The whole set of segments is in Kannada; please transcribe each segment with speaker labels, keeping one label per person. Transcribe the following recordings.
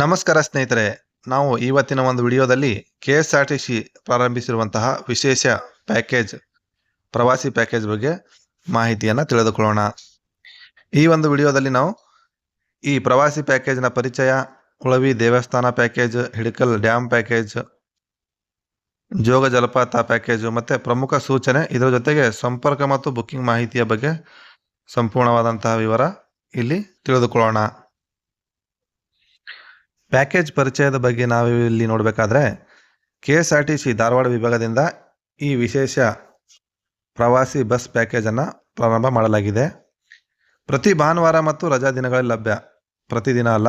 Speaker 1: ನಮಸ್ಕಾರ ಸ್ನೇಹಿತರೆ, ನಾವು ಇವತ್ತಿನ ಒಂದು ವಿಡಿಯೋದಲ್ಲಿ K S R T C ಪ್ರಾರಂಭಿಸಿರುವಂತಹ ವಿಶೇಷ ಪ್ಯಾಕೇಜ್, ಪ್ರವಾಸಿ ಪ್ಯಾಕೇಜ್ ಬಗ್ಗೆ ಮಾಹಿತಿಯನ್ನು ತಿಳಿದುಕೊಳ್ಳೋಣ. ಈ ಒಂದು ವಿಡಿಯೋದಲ್ಲಿ ನಾವು ಈ ಪ್ರವಾಸಿ ಪ್ಯಾಕೇಜ್ನ ಪರಿಚಯ, ಉಳವಿ ದೇವಸ್ಥಾನ package, Hidkal dam package, Jog ಜಲಪಾತ ಪ್ಯಾಕೇಜು ಮತ್ತು ಪ್ರಮುಖ ಸೂಚನೆ ಇದರ ಜೊತೆಗೆ ಸಂಪರ್ಕ ಮತ್ತು ಬುಕ್ಕಿಂಗ್ ಮಾಹಿತಿಯ ಬಗ್ಗೆ ಸಂಪೂರ್ಣವಾದಂತಹ ವಿವರ ಇಲ್ಲಿ ತಿಳಿದುಕೊಳ್ಳೋಣ. ಪ್ಯಾಕೇಜ್ ಪರಿಚಯದ ಬಗ್ಗೆ ನಾವು ಇಲ್ಲಿ ನೋಡಬೇಕಾದ್ರೆ K S R T C Dharwad ವಿಭಾಗದಿಂದ ಈ ವಿಶೇಷ ಪ್ರವಾಸಿ ಬಸ್ ಪ್ಯಾಕೇಜನ್ನು ಪ್ರಾರಂಭ ಮಾಡಲಾಗಿದೆ. ಪ್ರತಿ ಭಾನುವಾರ ಮತ್ತು ರಜಾ ದಿನಗಳಲ್ಲಿ ಲಭ್ಯ. ಪ್ರತಿದಿನ ಅಲ್ಲ.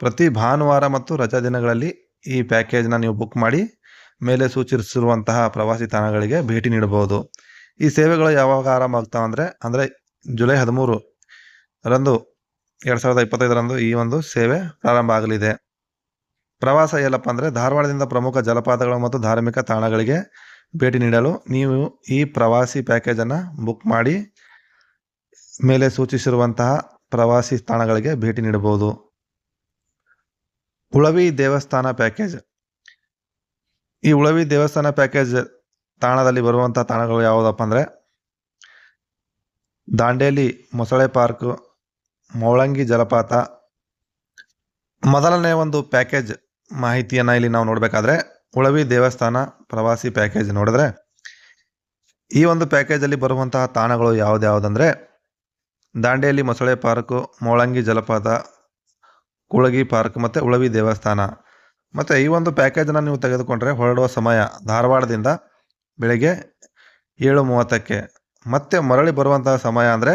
Speaker 1: ಪ್ರತಿ ಭಾನುವಾರ ಮತ್ತು ರಜಾ ದಿನಗಳಲ್ಲಿ ಈ ಪ್ಯಾಕೇಜ್ನ ನೀವು ಬುಕ್ ಮಾಡಿ ಮೇಲೆ ಸೂಚಿಸಿರುವಂತಹ ಪ್ರವಾಸಿ ತಾಣಗಳಿಗೆ ಭೇಟಿ ನೀಡಬಹುದು. ಈ ಸೇವೆಗಳು ಯಾವಾಗ ಆರಂಭ ಅಂದರೆ ಅಂದರೆ ಜುಲೈ ಹದಿಮೂರು ರಂದು, ಎರಡು ಸಾವಿರದ ಇಪ್ಪತ್ತೈದರಂದು ಈ ಒಂದು ಸೇವೆ ಪ್ರಾರಂಭ ಆಗಲಿದೆ. ಪ್ರವಾಸ ಎಲ್ಲಪ್ಪ ಅಂದರೆ ಧಾರವಾಡದಿಂದ ಪ್ರಮುಖ ಜಲಪಾತಗಳು ಮತ್ತು ಧಾರ್ಮಿಕ ತಾಣಗಳಿಗೆ ಭೇಟಿ ನೀಡಲು ನೀವು ಈ ಪ್ರವಾಸಿ ಪ್ಯಾಕೇಜನ್ನು ಬುಕ್ ಮಾಡಿ ಮೇಲೆ ಸೂಚಿಸಿರುವಂತಹ ಪ್ರವಾಸಿ ತಾಣಗಳಿಗೆ ಭೇಟಿ ನೀಡಬಹುದು. ಉಳವಿ ದೇವಸ್ಥಾನ ಪ್ಯಾಕೇಜ್ ಈ ಉಳವಿ ದೇವಸ್ಥಾನ ಪ್ಯಾಕೇಜ್ ತಾಣದಲ್ಲಿ ಬರುವಂಥ ತಾಣಗಳು ಯಾವುದಪ್ಪ ಅಂದರೆ ದಾಂಡೇಲಿ ಮೊಸಳೆ ಪಾರ್ಕ್, ಮೌಳಂಗಿ ಜಲಪಾತ. ಮೊದಲನೇ ಒಂದು ಪ್ಯಾಕೇಜ್ ಮಾಹಿತಿಯನ್ನು ಇಲ್ಲಿ ನಾವು ನೋಡಬೇಕಾದ್ರೆ ಉಳವಿ ದೇವಸ್ಥಾನ ಪ್ರವಾಸಿ ಪ್ಯಾಕೇಜ್ ನೋಡಿದ್ರೆ ಈ ಒಂದು ಪ್ಯಾಕೇಜಲ್ಲಿ ಬರುವಂತಹ ತಾಣಗಳು ಯಾವುದ್ಯಾವುದಂದರೆ ದಾಂಡೇಲಿ ಮೊಸಳೆ ಪಾರ್ಕು, ಮೋಳಂಗಿ ಜಲಪಾತ, ಕುಳಗಿ ಪಾರ್ಕ್ ಮತ್ತು ಉಳವಿ ದೇವಸ್ಥಾನ. ಮತ್ತು ಈ ಒಂದು ಪ್ಯಾಕೇಜನ್ನು ನೀವು ತೆಗೆದುಕೊಂಡ್ರೆ ಹೊರಡುವ ಸಮಯ ಧಾರವಾಡದಿಂದ ಬೆಳಗ್ಗೆ ಏಳು ಮೂವತ್ತಕ್ಕೆ ಮತ್ತೆ ಮರಳಿ ಬರುವಂತಹ ಸಮಯ ಅಂದರೆ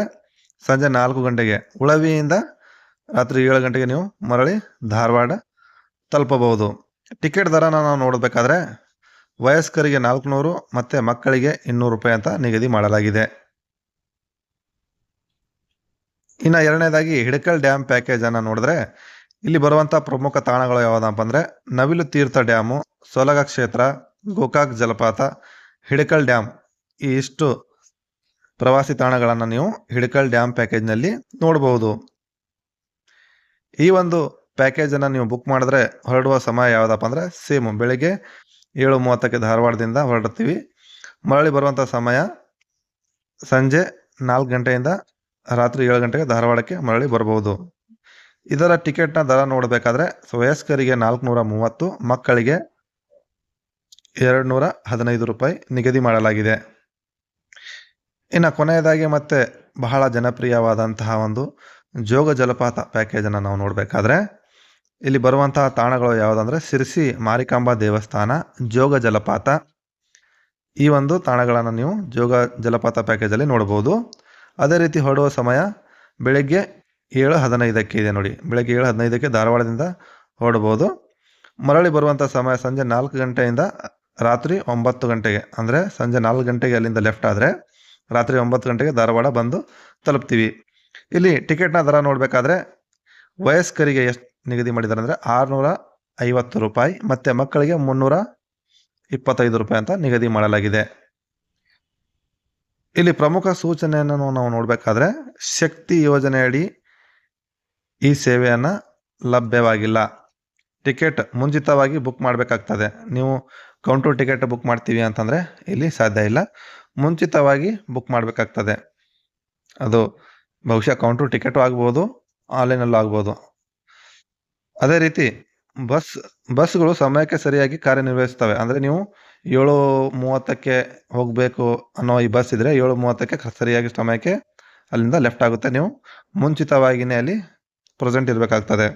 Speaker 1: ಸಂಜೆ ನಾಲ್ಕು ಗಂಟೆಗೆ. ಉಳವಿಯಿಂದ ರಾತ್ರಿ ಏಳು ಗಂಟೆಗೆ ನೀವು ಮರಳಿ ಧಾರವಾಡ ತಲುಪಬಹುದು. ಟಿಕೆಟ್ ದರನ ನಾವು ನೋಡಬೇಕಾದ್ರೆ ವಯಸ್ಕರಿಗೆ ನಾಲ್ಕುನೂರು ಮತ್ತು ಮಕ್ಕಳಿಗೆ ಇನ್ನೂರು ರೂಪಾಯಿ ಅಂತ ನಿಗದಿ ಮಾಡಲಾಗಿದೆ. ಇನ್ನು ಎರಡನೇದಾಗಿ ಹಿಡಕಲ್ ಡ್ಯಾಮ್ ಪ್ಯಾಕೇಜನ್ನು ನೋಡಿದ್ರೆ ಇಲ್ಲಿ ಬರುವಂಥ ಪ್ರಮುಖ ತಾಣಗಳು ಯಾವುದಪ್ಪ ಅಂದರೆ ನವಿಲು ತೀರ್ಥ ಡ್ಯಾಮು, ಸೋಲಗ ಕ್ಷೇತ್ರ, ಗೋಕಾಕ್ ಜಲಪಾತ, ಹಿಡಕಲ್ ಡ್ಯಾಮ್ ಈ ಇಷ್ಟು ಪ್ರವಾಸಿ ತಾಣಗಳನ್ನು ನೀವು ಹಿಡಕಲ್ ಡ್ಯಾಮ್ ಪ್ಯಾಕೇಜ್ನಲ್ಲಿ ನೋಡಬಹುದು. ಈ ಒಂದು ಪ್ಯಾಕೇಜನ್ನು ನೀವು ಬುಕ್ ಮಾಡಿದ್ರೆ ಹೊರಡುವ ಸಮಯ ಯಾವುದಪ್ಪ ಅಂದರೆ ಸೇಮ್ ಬೆಳಿಗ್ಗೆ ಏಳು ಮೂವತ್ತಕ್ಕೆ ಧಾರವಾಡದಿಂದ ಹೊರಡ್ತೀವಿ. ಮರಳಿ ಬರುವಂಥ ಸಮಯ ಸಂಜೆ ನಾಲ್ಕು ಗಂಟೆಯಿಂದ ರಾತ್ರಿ ಏಳು ಗಂಟೆಗೆ ಧಾರವಾಡಕ್ಕೆ ಮರಳಿ ಬರಬಹುದು. ಇದರ ಟಿಕೆಟ್ನ ದರ ನೋಡಬೇಕಾದ್ರೆ ವಯಸ್ಕರಿಗೆ ನಾಲ್ಕುನೂರ ಮೂವತ್ತು, ಮಕ್ಕಳಿಗೆ ಎರಡು ನೂರ ಹದಿನೈದು ರೂಪಾಯಿ ನಿಗದಿ ಮಾಡಲಾಗಿದೆ. ಇನ್ನು ಕೊನೆಯದಾಗಿ ಮತ್ತೆ ಬಹಳ ಜನಪ್ರಿಯವಾದಂತಹ ಒಂದು ಜೋಗ ಜಲಪಾತ ಪ್ಯಾಕೇಜನ್ನು ನಾವು ನೋಡಬೇಕಾದ್ರೆ ಇಲ್ಲಿ ಬರುವಂತಹ ತಾಣಗಳು ಯಾವುದಂದ್ರೆ ಸಿರ್ಸಿ ಮಾರಿಕಾಂಬಾ ದೇವಸ್ಥಾನ, ಜೋಗ ಜಲಪಾತ. ಈ ಒಂದು ತಾಣಗಳನ್ನು ನೀವು ಜೋಗ ಜಲಪಾತ ಪ್ಯಾಕೇಜಲ್ಲಿ ನೋಡ್ಬೋದು ಅದೇ ರೀತಿ ಹೊರಡುವ ಸಮಯ ಬೆಳಗ್ಗೆ ಏಳು ಹದಿನೈದಕ್ಕೆ ಇದೆ ನೋಡಿ. ಬೆಳಗ್ಗೆ ಏಳು ಹದಿನೈದಕ್ಕೆ ಧಾರವಾಡದಿಂದ ಹೊರಡಬಹುದು. ಮರಳಿ ಬರುವಂಥ ಸಮಯ ಸಂಜೆ ನಾಲ್ಕು ಗಂಟೆಯಿಂದ ರಾತ್ರಿ ಒಂಬತ್ತು ಗಂಟೆಗೆ, ಅಂದರೆ ಸಂಜೆ ನಾಲ್ಕು ಗಂಟೆಗೆ ಅಲ್ಲಿಂದ ಲೆಫ್ಟ್ ಆದರೆ ರಾತ್ರಿ ಒಂಬತ್ತು ಗಂಟೆಗೆ ಧಾರವಾಡ ಬಂದು ತಲುಪ್ತೀವಿ. ಇಲ್ಲಿ ಟಿಕೆಟ್ನ ದರ ನೋಡಬೇಕಾದ್ರೆ ವಯಸ್ಕರಿಗೆ ಎಷ್ಟು ನಿಗದಿ ಮಾಡಿದ್ದಾರೆ ಅಂದರೆ ಆರುನೂರ ಐವತ್ತು ರೂಪಾಯಿ ಮತ್ತು ಮಕ್ಕಳಿಗೆ ಮುನ್ನೂರ ಇಪ್ಪತ್ತೈದು ರೂಪಾಯಿ ಅಂತ ನಿಗದಿ ಮಾಡಲಾಗಿದೆ. ಇಲ್ಲಿ ಪ್ರಮುಖ ಸೂಚನೆಯನ್ನು ನಾವು ನೋಡಬೇಕಾದ್ರೆ ಶಕ್ತಿ ಯೋಜನೆಯಡಿ ಈ ಸೇವೆಯನ್ನು ಲಭ್ಯವಾಗಿಲ್ಲ. ಟಿಕೆಟ್ ಮುಂಚಿತವಾಗಿ ಬುಕ್ ಮಾಡಬೇಕಾಗ್ತದೆ. ನೀವು ಕೌಂಟರ್ ಟಿಕೆಟ್ ಬುಕ್ ಮಾಡ್ತೀವಿ ಅಂತಂದರೆ ಇಲ್ಲಿ ಸಾಧ್ಯ ಇಲ್ಲ. ಮುಂಚಿತವಾಗಿ ಬುಕ್ ಮಾಡಬೇಕಾಗ್ತದೆ. ಅದು ಬಹುಶಃ ಕೌಂಟರ್ ಟಿಕೆಟು ಆಗ್ಬೋದು, ಆನ್ಲೈನಲ್ಲೂ ಆಗ್ಬೋದು. ಅದೇ ರೀತಿ ಬಸ್ ಬಸ್ಗಳು ಸಮಯಕ್ಕೆ ಸರಿಯಾಗಿ ಕಾರ್ಯನಿರ್ವಹಿಸ್ತವೆ ಅಂದರೆ ನೀವು ಏಳು ಮೂವತ್ತಕ್ಕೆ ಹೋಗಬೇಕು ಅನ್ನೋ ಈ ಬಸ್ ಇದ್ದರೆ ಏಳು ಮೂವತ್ತಕ್ಕೆ ಸರಿಯಾಗಿ ಸಮಯಕ್ಕೆ ಅಲ್ಲಿಂದ ಲೆಫ್ಟ್ ಆಗುತ್ತೆ. ನೀವು ಮುಂಚಿತವಾಗಿಯೇ ಅಲ್ಲಿ ಪ್ರೆಸೆಂಟ್ ಇರಬೇಕಾಗ್ತದೆ.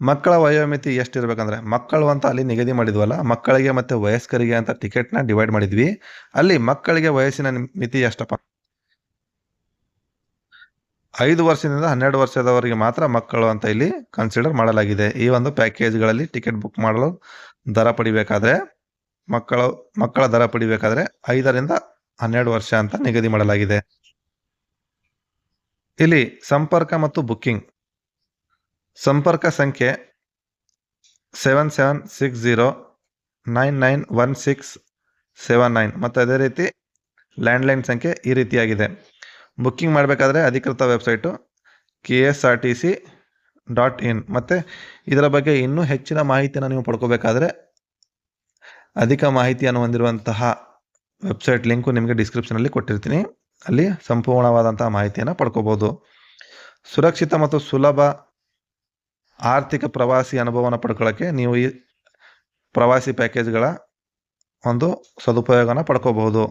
Speaker 1: ಮಕ್ಕಳ ವಯೋಮಿತಿ ಎಷ್ಟಿರಬೇಕಂದ್ರೆ, ಮಕ್ಕಳು ಅಂತ ಅಲ್ಲಿ ನಿಗದಿ ಮಾಡಿದ್ವಲ್ಲ, ಮಕ್ಕಳಿಗೆ ಮತ್ತು ವಯಸ್ಕರಿಗೆ ಅಂತ ಟಿಕೆಟ್ನ ಡಿವೈಡ್ ಮಾಡಿದ್ವಿ. ಅಲ್ಲಿ ಮಕ್ಕಳಿಗೆ ವಯಸ್ಸಿನ ಮಿತಿ ಎಷ್ಟಪ್ಪ? ಐದು ವರ್ಷದಿಂದ ಹನ್ನೆರಡು ವರ್ಷದವರೆಗೆ ಮಾತ್ರ ಮಕ್ಕಳು ಅಂತ ಇಲ್ಲಿ ಕನ್ಸಿಡರ್ ಮಾಡಲಾಗಿದೆ. ಈ ಒಂದು ಪ್ಯಾಕೇಜ್ಗಳಲ್ಲಿ ಟಿಕೆಟ್ ಬುಕ್ ಮಾಡಲು ದರ ಪಡಿಬೇಕಾದ್ರೆ ಮಕ್ಕಳು, ಮಕ್ಕಳ ದರ ಪಡಿಬೇಕಾದ್ರೆ ಐದರಿಂದ ಹನ್ನೆರಡು ವರ್ಷ ಅಂತ ನಿಗದಿ ಮಾಡಲಾಗಿದೆ. ಇಲ್ಲಿ ಸಂಪರ್ಕ ಮತ್ತು ಬುಕ್ಕಿಂಗ್ ಸಂಪರ್ಕ ಸಂಖ್ಯೆ seven seven six zero nine nine one six seven nine ಮತ್ತು ಅದೇ ರೀತಿ ಲ್ಯಾಂಡ್ಲೈನ್ ಸಂಖ್ಯೆ ಈ ರೀತಿಯಾಗಿದೆ. ಬುಕ್ಕಿಂಗ್ ಮಾಡಬೇಕಾದ್ರೆ ಅಧಿಕೃತ website K S R T C dot in. ಮತ್ತು ಇದರ ಬಗ್ಗೆ ಇನ್ನೂ ಹೆಚ್ಚಿನ ಮಾಹಿತಿಯನ್ನು ನೀವು ಪಡ್ಕೋಬೇಕಾದ್ರೆ ಅಧಿಕ ಮಾಹಿತಿಯನ್ನು ಹೊಂದಿರುವಂತಹ ವೆಬ್ಸೈಟ್ ಲಿಂಕು ನಿಮಗೆ ಡಿಸ್ಕ್ರಿಪ್ಷನಲ್ಲಿ ಕೊಟ್ಟಿರ್ತೀನಿ. ಅಲ್ಲಿ ಸಂಪೂರ್ಣವಾದಂತಹ ಮಾಹಿತಿಯನ್ನು ಪಡ್ಕೋಬೋದು. ಸುರಕ್ಷಿತ ಮತ್ತು ಸುಲಭ ಆರ್ಥಿಕ ಪ್ರವಾಸಿ ಅನುಭವನ ಪಡ್ಕೊಳ್ಳೋಕ್ಕೆ ನೀವು ಈ ಪ್ರವಾಸಿ ಪ್ಯಾಕೇಜ್ಗಳ ಒಂದು ಸದುಪಯೋಗನ ಪಡ್ಕೋಬಹುದು